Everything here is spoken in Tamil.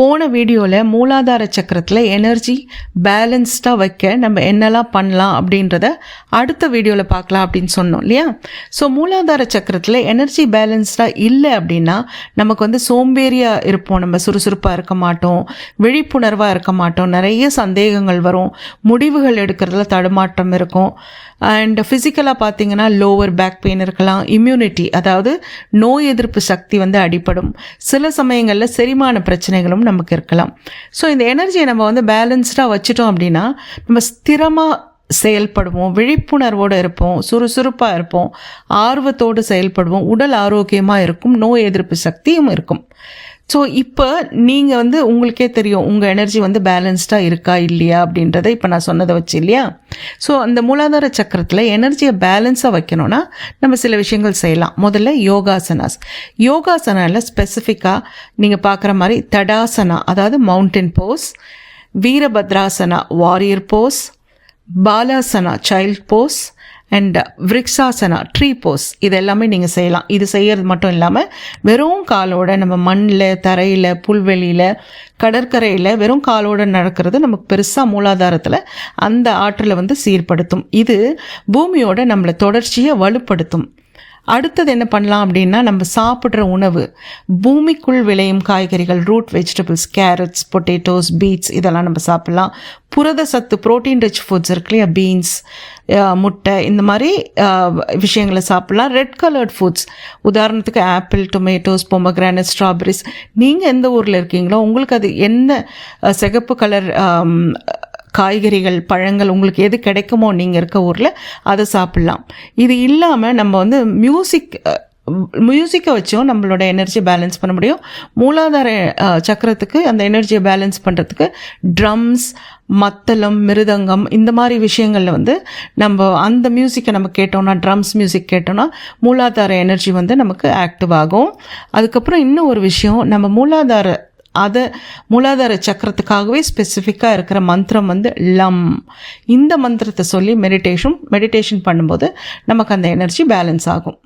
போன வீடியோவில் மூலாதார சக்கரத்தில் எனர்ஜி பேலன்ஸ்டாக வைக்க நம்ம என்னெல்லாம் பண்ணலாம் அப்படின்றத அடுத்த வீடியோவில் பார்க்கலாம் அப்படின்னு சொன்னோம் இல்லையா? ஸோ மூலாதார சக்கரத்தில் எனர்ஜி பேலன்ஸ்டாக இல்லை அப்படின்னா நமக்கு வந்து சோம்பேறியாக இருப்போம். நம்ம சுறுசுறுப்பாக இருக்க மாட்டோம் விழிப்புணர்வாக இருக்க மாட்டோம். நிறைய சந்தேகங்கள் வரும். முடிவுகள் எடுக்கிறதுல தடுமாற்றம் இருக்கும். அண்ட் ஃபிசிக்கலாக பார்த்தீங்கன்னா லோவர் பேக் பெயின் இருக்கலாம். இம்யூனிட்டி அதாவது நோய் எதிர்ப்பு சக்தி வந்து அடிப்படும் சில சமயங்களில் செரிமான பிரச்சனைகளும் நமக்கு இருக்கலாம் ஸோ இந்த எனர்ஜியை நம்ம வந்து பேலன்ஸ்டாக வச்சுட்டோம் அப்படின்னா நம்ம ஸ்திரமாக செயல்படுவோம் விழிப்புணர்வோடு இருப்போம் சுறுசுறுப்பாக இருப்போம் ஆர்வத்தோடு செயல்படுவோம் உடல் ஆரோக்கியமாக இருக்கும் நோய் எதிர்ப்பு சக்தியும் இருக்கும். ஸோ இப்போ நீங்கள் வந்து உங்களுக்கே தெரியும் உங்கள் எனர்ஜி வந்து பேலன்ஸ்டாக இருக்கா இல்லையா அப்படின்றத இப்போ நான் சொன்னதை வச்சு இல்லையா? ஸோ அந்த மூலாதார சக்கரத்தில் எனர்ஜியை பேலன்ஸாக வைக்கணும்னா நம்ம சில விஷயங்கள் செய்யலாம். முதல்ல யோகாசனாஸ். யோகாசனாவில் ஸ்பெசிஃபிக்காக நீங்கள் பார்க்குற மாதிரி தடாசனா அதாவது mountain pose Virabhadrasana warrior pose Balasana child pose and Vrikshasana tree pose இது எல்லாமே நீங்கள் செய்யலாம். இது செய்கிறது மட்டும் இல்லாமல் வெறும் காலோட நம்ம மண்ணில் தரையில் புல்வெளியில் கடற்கரையில் வெறும் காலோட நடக்கிறது நமக்கு பெருசாக மூலாதாரத்தில் அந்த ஆற்றலை வந்து சீர்படுத்தும். இது பூமியோட நம்மளை தொடர்ச்சியை வலுப்படுத்தும். அடுத்தது என்ன பண்ணலாம் அப்படின்னா நம்ம சாப்பிட்ற உணவு பூமிக்குள் விளையும் காய்கறிகள் root vegetables carrots potatoes beets இதெல்லாம் நம்ம சாப்பிட்லாம். புரத சத்து ப்ரோட்டீன் ரிச் ஃபுட்ஸ் இருக்கு இல்லையா? பீன்ஸ் முட்டை இந்த மாதிரி விஷயங்களை சாப்பிட்லாம். ரெட் கலர்ட் ஃபுட்ஸ் உதாரணத்துக்கு ஆப்பிள் டொமேட்டோஸ் பொமக்ரானட் ஸ்ட்ராபெரிஸ் நீங்கள் எந்த ஊரில் இருக்கீங்களோ உங்களுக்கு அது என்ன சிகப்பு கலர் காய்கறிகள் பழங்கள் உங்களுக்கு எது கிடைக்குமோ நீங்கள் இருக்க ஊரில் அதை சாப்பிட்லாம். இது இல்லாமல் நம்ம வந்து மியூசிக் மியூசிக்கை வச்சும் நம்மளோட எனர்ஜி பேலன்ஸ் பண்ண முடியும். மூலாதார சக்கரத்துக்கு அந்த எனர்ஜியை பேலன்ஸ் பண்ணுறதுக்கு ட்ரம்ஸ் மத்தளம் மிருதங்கம் இந்த மாதிரி விஷயங்களில் வந்து நம்ம அந்த மியூசிக்கை நம்ம கேட்டோம்னா ட்ரம்ஸ் மியூசிக் கேட்டோம்னா மூலாதார எனர்ஜி வந்து நமக்கு ஆக்டிவ் ஆகும். அதுக்கப்புறம் இன்னும் ஒரு விஷயம் நம்ம மூலாதார அதை மூலாதார சக்கரத்துக்காகவே ஸ்பெசிஃபிக்காக இருக்கிற மந்திரம் வந்து லம். இந்த மந்திரத்தை சொல்லி மெடிடேஷன் மெடிடேஷன் பண்ணும்போது நமக்கு அந்த எனர்ஜி பேலன்ஸ் ஆகும்.